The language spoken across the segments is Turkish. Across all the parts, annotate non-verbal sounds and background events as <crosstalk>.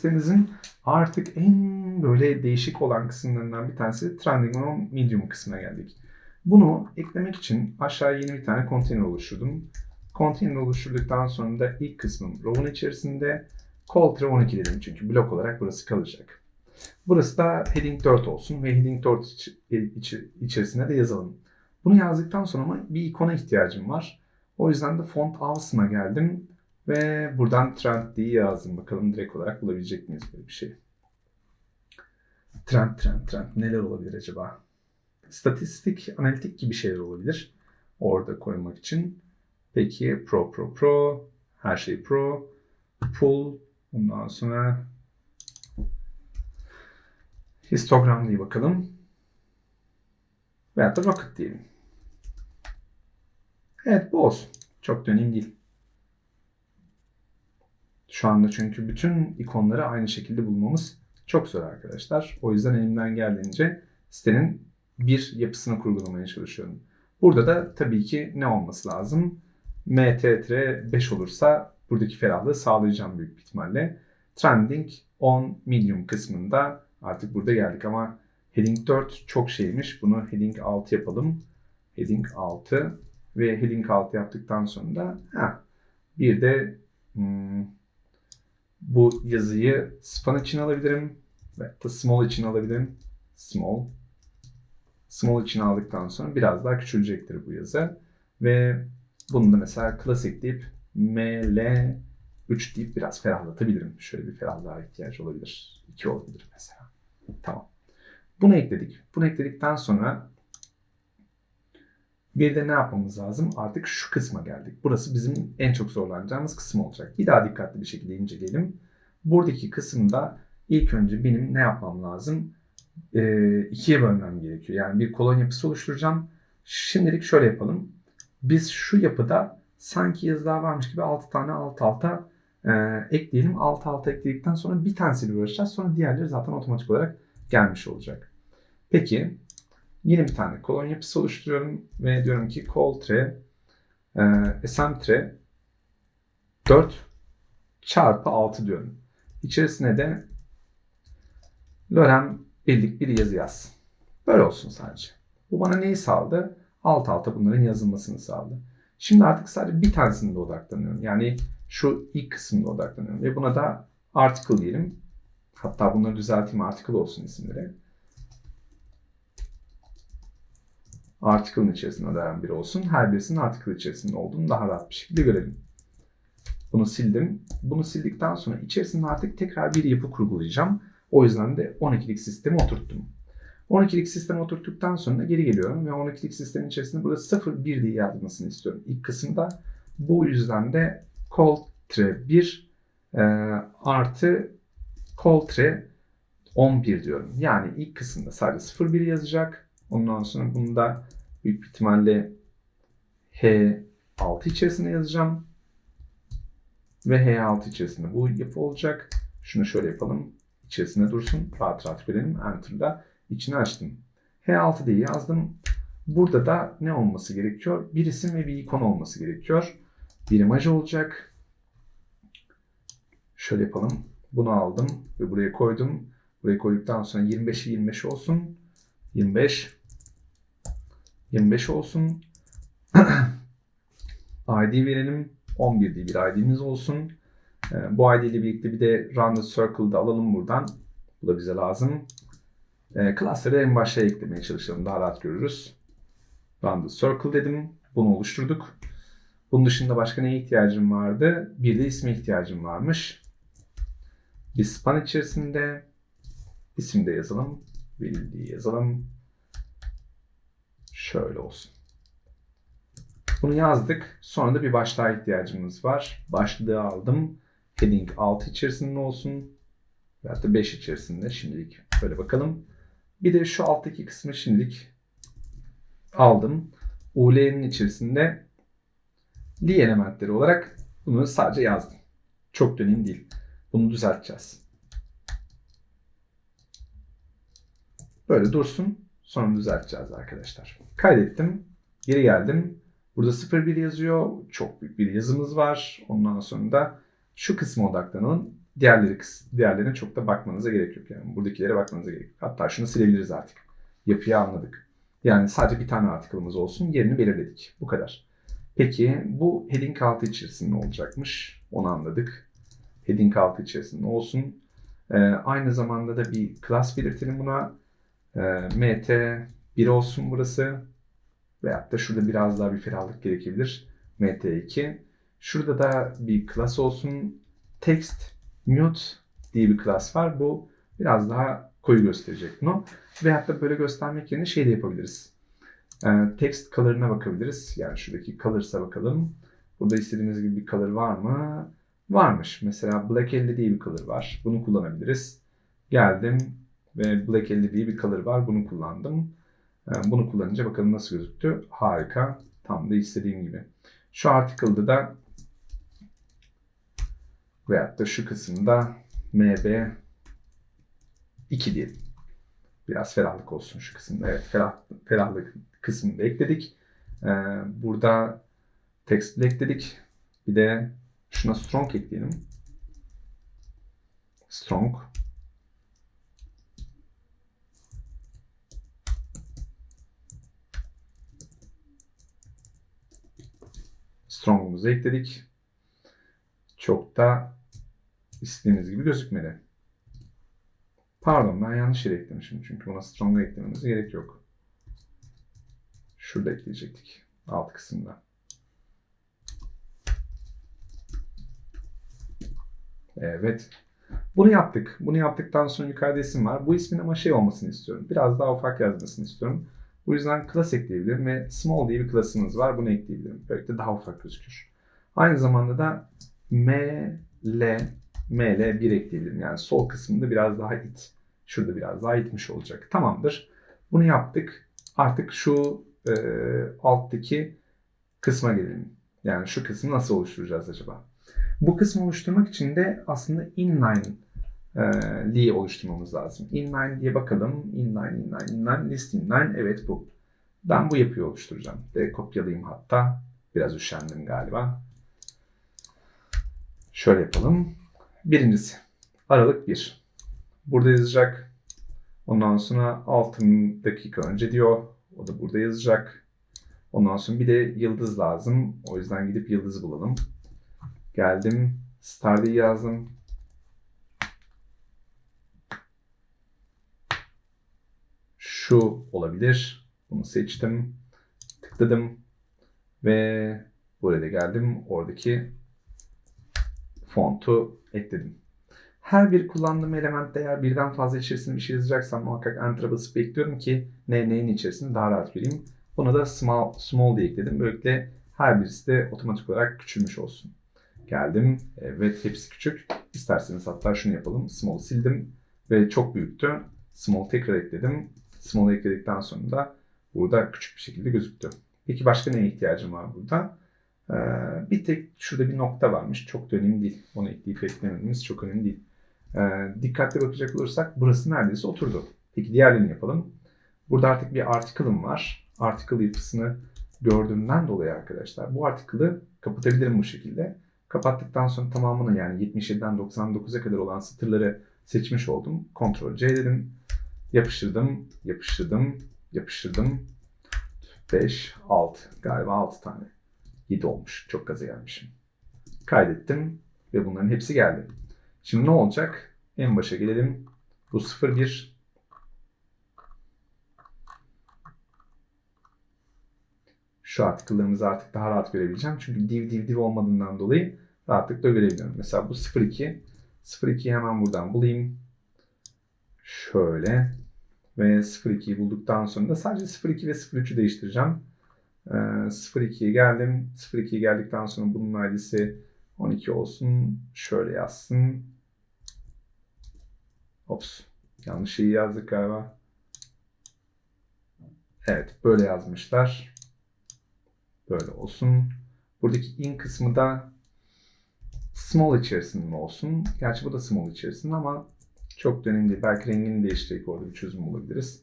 sitemizin artık en böyle değişik olan kısımlarından bir tanesi Trending Medium kısmına geldik. Bunu eklemek için aşağıya yeni bir tane konteyner oluşturdum. Konteyner oluşturduktan sonra da ilk kısmım row'un içerisinde Coltre 12 dedim çünkü blok olarak burası kalacak. Burası da heading 4 olsun ve heading 4 iç- içi- içerisinde de yazalım. Bunu yazdıktan sonra ama bir ikona ihtiyacım var. O yüzden de font avsıma geldim ve buradan trend diye yazdım. Bakalım direkt olarak bulabilecek miyiz böyle bir şey. Trend, trend, trend. Neler olabilir acaba? Statistik, analitik gibi şeyler olabilir. Orada koymak için. Peki pro, pro, pro. Her şey pro. Pull. Ondan sonra histogram diye bakalım. Veyahut da rocket diyelim. Evet bu olsun. Çok da değil. Şu anda çünkü bütün ikonları aynı şekilde bulmamız çok zor arkadaşlar. O yüzden elimden geldiğince sitenin bir yapısını kurgulamaya çalışıyorum. Burada da tabii ki ne olması lazım? MTTR 5 olursa buradaki ferahlığı sağlayacağım büyük bir ihtimalle. Trending on medium kısmında artık burada geldik ama heading 4 çok şeymiş. Bunu heading 6 yapalım. Heading 6 ve heading 6 yaptıktan sonra da ha, bir de hmm, bu yazıyı span için alabilirim ve small için alabilirim. Small. Small için aldıktan sonra biraz daha küçülecektir bu yazı. Ve bunu da mesela klasik deyip ML 3 deyip biraz ferahlatabilirim. Şöyle bir ferahlığa ihtiyaç olabilir. 2 olabilir mesela. Tamam. Bunu ekledik. Bunu ekledikten sonra bir de ne yapmamız lazım? Artık şu kısma geldik. Burası bizim en çok zorlanacağımız kısım olacak. Bir daha dikkatli bir şekilde inceleyelim. Buradaki kısımda ilk önce benim ne yapmam lazım? Ee, ikiye bölmem gerekiyor. Yani bir kolon yapısı oluşturacağım. Şimdilik şöyle yapalım. Biz şu yapıda sanki yazılar varmış gibi 6 tane alt alta e, ekleyelim. Alt alta ekledikten sonra bir tanesiyle uğraşacağız. Sonra diğerleri zaten otomatik olarak gelmiş olacak. Peki yine bir tane kolon yapısı oluşturuyorum ve diyorum ki coltre e, smtre 4 çarpı 6 diyorum. İçerisine de lorem birlik bir yazı yaz. Böyle olsun sadece. Bu bana neyi sağladı? Alt alta bunların yazılmasını sağladı. Şimdi artık sadece bir tanesinde odaklanıyorum. Yani şu ilk kısmında odaklanıyorum. Ve buna da article diyelim. Hatta bunları düzelteyim article olsun isimleri. Article'ın içerisinde veren biri olsun. Her birisinin article içerisinde olduğunu daha rahat bir şekilde görelim. Bunu sildim. Bunu sildikten sonra içerisinde artık tekrar bir yapı kurgulayacağım. O yüzden de 12'lik sistemi oturttum. 12'lik sistemi oturttuktan sonra geri geliyorum ve 12'lik sistemin içerisinde burada 0 1 diye yazmasını istiyorum ilk kısımda. Bu yüzden de coltre 1 e, artı coltre 11 diyorum. Yani ilk kısımda sadece 0 1 yazacak. Ondan sonra bunu da büyük ihtimalle H6 içerisinde yazacağım. Ve H6 içerisinde bu yapı olacak. Şunu şöyle yapalım. İçerisinde dursun. Rahat rahat görelim. Enter'da içini açtım. H6 diye yazdım. Burada da ne olması gerekiyor? Bir isim ve bir ikon olması gerekiyor. Bir imaj olacak. Şöyle yapalım. Bunu aldım ve buraya koydum. Buraya koyduktan sonra 25'i 25 olsun. 25 25 olsun. <clears throat> ID verelim. 11 diye bir ID'miz olsun. Ee, Bu ID ile birlikte bir de Rounded Circle'da alalım buradan. Bu da bize lazım. E, Cluster'ı en başta eklemeye çalışalım. Daha rahat görürüz. Rounded Circle dedim. Bunu oluşturduk. Bunun dışında başka neye ihtiyacım vardı? Bir de isme ihtiyacım varmış. Bir span içerisinde isim de yazalım. Will diye yazalım. Şöyle olsun. Bunu yazdık. Sonra da bir başlığa ihtiyacımız var. Başlığı aldım. Heading 6 içerisinde olsun. Veyahut da 5 içerisinde şimdilik. Böyle bakalım. Bir de şu alttaki kısmı şimdilik aldım. UL'nin içerisinde li elementleri olarak bunu sadece yazdım. Çok da değil. Bunu düzelteceğiz. Böyle dursun. Sonra düzelteceğiz arkadaşlar. Kaydettim. Geri geldim. Burada 01 yazıyor. Çok büyük bir yazımız var. Ondan sonra da şu kısma odaklanalım. Diğerleri diğerlerine çok da bakmanıza gerek yok yani. Buradakilere bakmanıza gerek yok. Hatta şunu silebiliriz artık. Yapıyı anladık. Yani sadece bir tane article'ımız olsun. Yerini belirledik. Bu kadar. Peki bu heading altı içerisinde olacakmış? Onu anladık. Heading altı içerisinde olsun. Ee, aynı zamanda da bir class belirtelim buna. Ee, MT1 olsun burası. Veyahut da şurada biraz daha bir ferahlık gerekebilir. MT2. Şurada da bir class olsun. Text mute diye bir class var. Bu biraz daha koyu gösterecek bunu. Veyahut da böyle göstermek yerine şey de yapabiliriz. Ee, text color'ına bakabiliriz. Yani şuradaki colors'a bakalım. Burada istediğimiz gibi bir color var mı? Varmış. Mesela Black 50 diye bir color var. Bunu kullanabiliriz. Geldim ve Black 50 diye bir color var. Bunu kullandım. Ee, Bunu kullanınca bakalım nasıl gözüktü. Harika. Tam da istediğim gibi. Şu article'da da veyahut da şu kısımda MB 2 diyelim. Biraz ferahlık olsun şu kısımda. Evet ferah, ferahlık kısmını da ekledik. Ee, burada text ekledik. Bir de şuna strong ekleyelim. Strong. Strong'umuzu ekledik. Çok da istediğimiz gibi gözükmedi. Pardon ben yanlış yere eklemişim. Çünkü buna strong'a eklememize gerek yok. Şurada ekleyecektik. Alt kısımda. Evet. Bunu yaptık. Bunu yaptıktan sonra yukarıda isim var. Bu ismin ama şey olmasını istiyorum. Biraz daha ufak yazmasını istiyorum. Bu yüzden class ekleyebilirim ve small diye bir class'ımız var. Bunu ekleyebilirim. Böylelikle daha ufak gözükür. Aynı zamanda da ml ml 1 ekleyebilirim. Yani sol kısmında biraz daha it. Şurada biraz daha itmiş olacak. Tamamdır. Bunu yaptık. Artık şu e, alttaki kısma gelelim. Yani şu kısmı nasıl oluşturacağız acaba? Bu kısmı oluşturmak için de aslında inline e, li oluşturmamız lazım. Inline diye bakalım. Inline, inline, inline, list inline. Evet bu. Ben bu yapıyı oluşturacağım. Ve kopyalayayım hatta. Biraz üşendim galiba. Şöyle yapalım. Birincisi. Aralık 1. Burada yazacak. Ondan sonra 6 dakika önce diyor. O da burada yazacak. Ondan sonra bir de yıldız lazım. O yüzden gidip yıldız bulalım. Geldim. Star diye yazdım. Şu olabilir. Bunu seçtim. Tıkladım. Ve buraya da geldim. Oradaki fontu ekledim. Her bir kullandığım elementte eğer birden fazla içerisinde bir şey yazacaksam muhakkak Enter'a basıp bekliyorum ki ne neyin içerisinde daha rahat göreyim. Buna da small, small diye ekledim. Böylelikle her birisi de otomatik olarak küçülmüş olsun. Geldim. Evet hepsi küçük. İsterseniz hatta şunu yapalım. Small sildim ve çok büyüktü. Small tekrar ekledim. Small ekledikten sonra da burada küçük bir şekilde gözüktü. Peki başka neye ihtiyacım var burada? Ee, bir tek şurada bir nokta varmış. Çok da önemli değil. Onu ekleyip eklememiz çok önemli değil. Ee, dikkatli bakacak olursak burası neredeyse oturdu. Peki diğerlerini yapalım. Burada artık bir article'ım var. Article yapısını gördüğümden dolayı arkadaşlar bu article'ı kapatabilirim bu şekilde. Kapattıktan sonra tamamını yani 77'den 99'a kadar olan satırları seçmiş oldum. Ctrl C dedim. Yapıştırdım, yapıştırdım, yapıştırdım. 5, 6. Galiba 6 tane. 7 olmuş. Çok gaza gelmişim. Kaydettim ve bunların hepsi geldi. Şimdi ne olacak? En başa gelelim. Bu 0, 1. Şu article'larımızı artık daha rahat görebileceğim. Çünkü div div div olmadığından dolayı rahatlıkla görebiliyorum. Mesela bu 02. 02'yi hemen buradan bulayım. Şöyle. Ve 02'yi bulduktan sonra da sadece 02 ve 03'ü değiştireceğim. Ee, 02'ye geldim. 02'ye geldikten sonra bunun ID'si 12 olsun. Şöyle yazsın. Ops. Yanlış şeyi yazdık galiba. Evet. Böyle yazmışlar. Böyle olsun. Buradaki in kısmı da small içerisinde olsun? Gerçi bu da small içerisinde ama çok da önemli değil. Belki rengini değiştirerek orada bir çözüm bulabiliriz.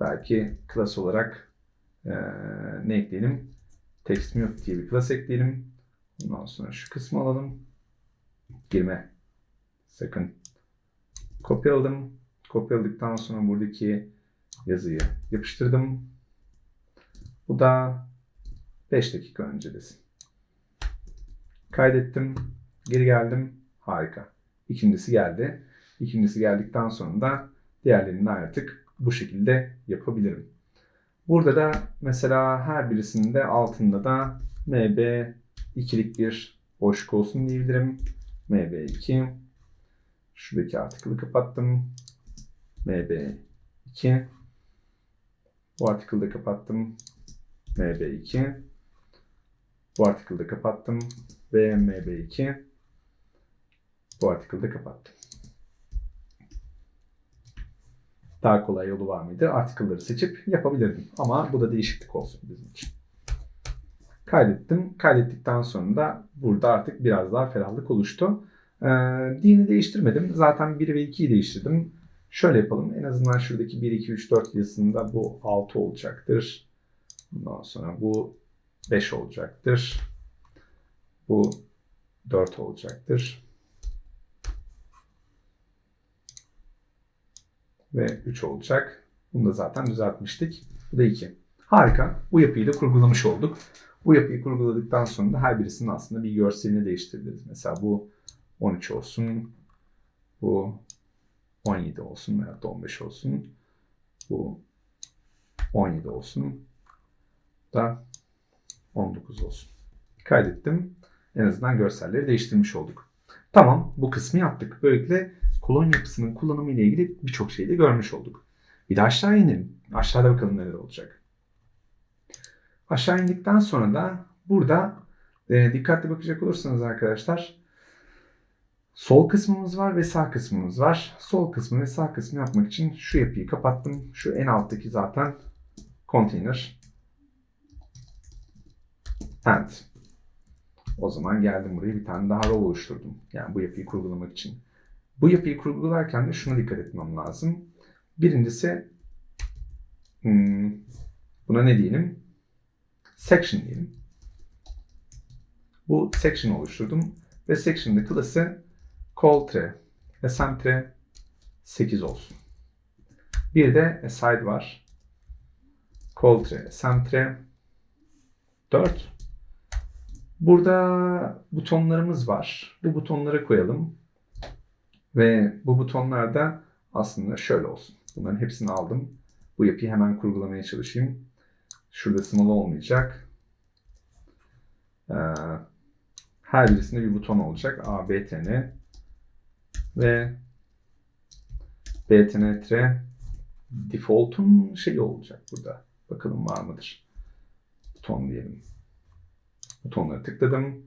Belki class olarak ee, ne ekleyelim? Text mute diye bir class ekleyelim. Ondan sonra şu kısmı alalım. Girme Sakın. Kopyaladım. Kopyaladıktan sonra buradaki yazıyı yapıştırdım. Bu da 5 dakika öncedesin. Kaydettim. Geri geldim. Harika. İkincisi geldi. İkincisi geldikten sonra da diğerlerini artık bu şekilde yapabilirim. Burada da mesela her birisinde altında da MB ikilik bir boşluk olsun diyebilirim. MB2 Şuradaki article'ı kapattım. MB2 Bu article'ı da kapattım. MB2 Bu article'ı da kapattım. Ve MB2 Bu article'ı da kapattım. Daha kolay yolu var mıydı? Article'ları seçip yapabilirdim. Ama bu da değişiklik olsun bizim için. Kaydettim. Kaydettikten sonra da burada artık biraz daha ferahlık oluştu. Ee, dini değiştirmedim. Zaten 1 ve 2'yi değiştirdim. Şöyle yapalım. En azından şuradaki 1, 2, 3, 4 yazısında bu 6 olacaktır. Ondan sonra bu 5 olacaktır. Bu 4 olacaktır. Ve 3 olacak. Bunu da zaten düzeltmiştik. Bu da 2. Harika. Bu yapıyı da kurgulamış olduk. Bu yapıyı kurguladıktan sonra da her birisinin aslında bir görselini değiştirebiliriz. Mesela bu 13 olsun. Bu 17 olsun veya da 15 olsun. Bu 17 olsun. Da 19 olsun. Kaydettim. En azından görselleri değiştirmiş olduk. Tamam bu kısmı yaptık. Böylelikle kolon yapısının kullanımı ile ilgili birçok şeyi de görmüş olduk. Bir de aşağı inelim. Aşağıda bakalım neler olacak. Aşağı indikten sonra da burada e, dikkatli bakacak olursanız arkadaşlar sol kısmımız var ve sağ kısmımız var. Sol kısmı ve sağ kısmı yapmak için şu yapıyı kapattım. Şu en alttaki zaten container and o zaman geldim buraya bir tane daha row oluşturdum. Yani bu yapıyı kurgulamak için. Bu yapıyı kurgularken de şuna dikkat etmem lazım. Birincisi hmm, buna ne diyelim? Section diyelim. Bu section oluşturdum ve section'da klası call ve centre 8 olsun. Bir de aside var. Call centre 4. Burada butonlarımız var. Bu butonları koyalım. Ve bu butonlar da aslında şöyle olsun. Bunların hepsini aldım. Bu yapıyı hemen kurgulamaya çalışayım. Şurada small olmayacak. Ee, her birisinde bir buton olacak. A, B, T, N ve B, T, N, T, default'un şeyi olacak burada. Bakalım var mıdır? Buton diyelim. Butonları tıkladım.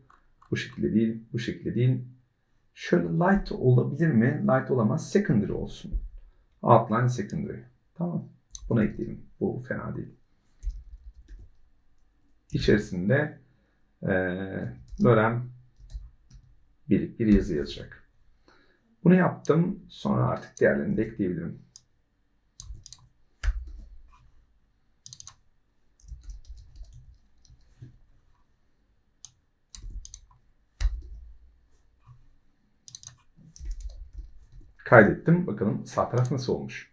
Bu şekilde değil, bu şekilde değil. Şöyle light olabilir mi? Light olamaz. Secondary olsun. Outline secondary. Tamam. Buna ekleyelim. Bu fena değil. İçerisinde e, lorem bir, bir yazı yazacak. Bunu yaptım. Sonra artık diğerlerini de ekleyebilirim. Kaydettim. Bakalım sağ taraf nasıl olmuş.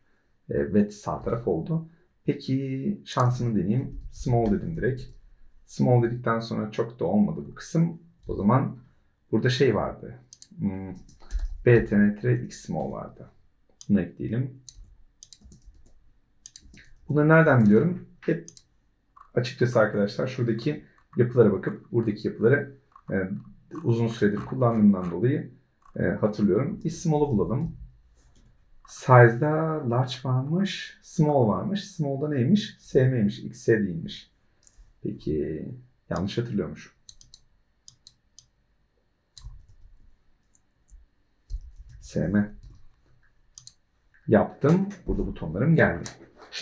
Evet sağ taraf oldu. Peki şansımı deneyeyim. Small dedim direkt. Small dedikten sonra çok da olmadı bu kısım. O zaman burada şey vardı. Hmm, BTN X small vardı. Bunu ekleyelim. Bunları nereden biliyorum? Hep açıkçası arkadaşlar şuradaki yapılara bakıp buradaki yapıları e, uzun süredir kullandığımdan dolayı e, hatırlıyorum. Bir small'u bulalım. Size'da large varmış, small varmış. Small'da neymiş? SM'ymiş, XS değilmiş. Peki yanlış hatırlıyormuş. SM yaptım. Burada butonlarım geldi.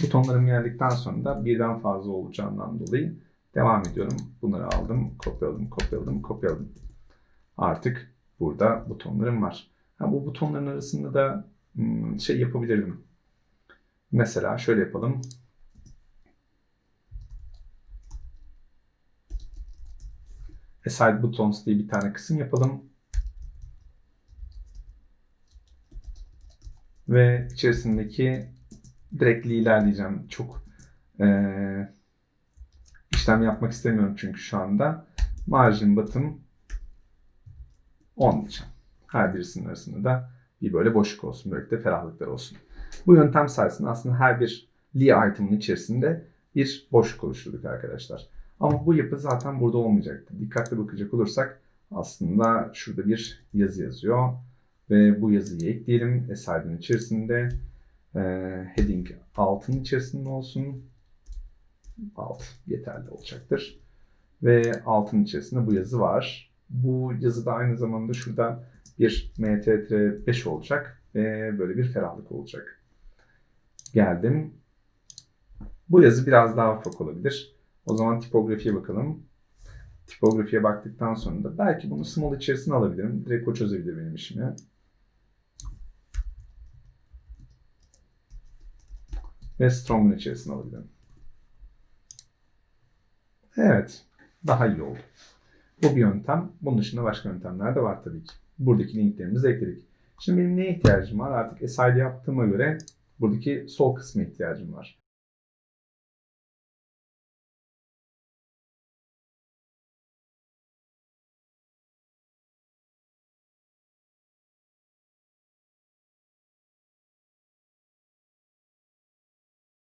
Butonlarım geldikten sonra da birden fazla olacağından dolayı devam ediyorum. Bunları aldım, kopyaladım, kopyaladım, kopyaladım. Artık burada butonlarım var. Ha, bu butonların arasında da şey yapabilirdim. Mesela şöyle yapalım. Aside Buttons diye bir tane kısım yapalım. ve içerisindeki direktli ilerleyeceğim. Çok eee, işlem yapmak istemiyorum çünkü şu anda. Margin batım 10 diyeceğim. Her birisinin arasında da bir böyle boşluk olsun. Böylelikle ferahlıklar olsun. Bu yöntem sayesinde aslında her bir Lee item'ın içerisinde bir boşluk oluşturduk arkadaşlar. Ama bu yapı zaten burada olmayacaktı. Dikkatli bakacak olursak aslında şurada bir yazı yazıyor. Ve bu yazıyı ekleyelim. Eside'ın içerisinde. Ee, heading altın içerisinde olsun. Alt yeterli olacaktır. Ve altın içerisinde bu yazı var. Bu yazıda aynı zamanda şurada bir MTTR5 olacak ve böyle bir ferahlık olacak. Geldim. Bu yazı biraz daha ufak olabilir. O zaman tipografiye bakalım. Tipografiye baktıktan sonra da belki bunu small içerisine alabilirim. Direkt o çözebilir benim işimi. Ve strong'un içerisine alabilirim. Evet. Daha iyi oldu. Bu bir yöntem. Bunun dışında başka yöntemler de var tabii ki. Buradaki linklerimizi ekledik. Şimdi benim neye ihtiyacım var? Artık SID yaptığıma göre buradaki sol kısma ihtiyacım var.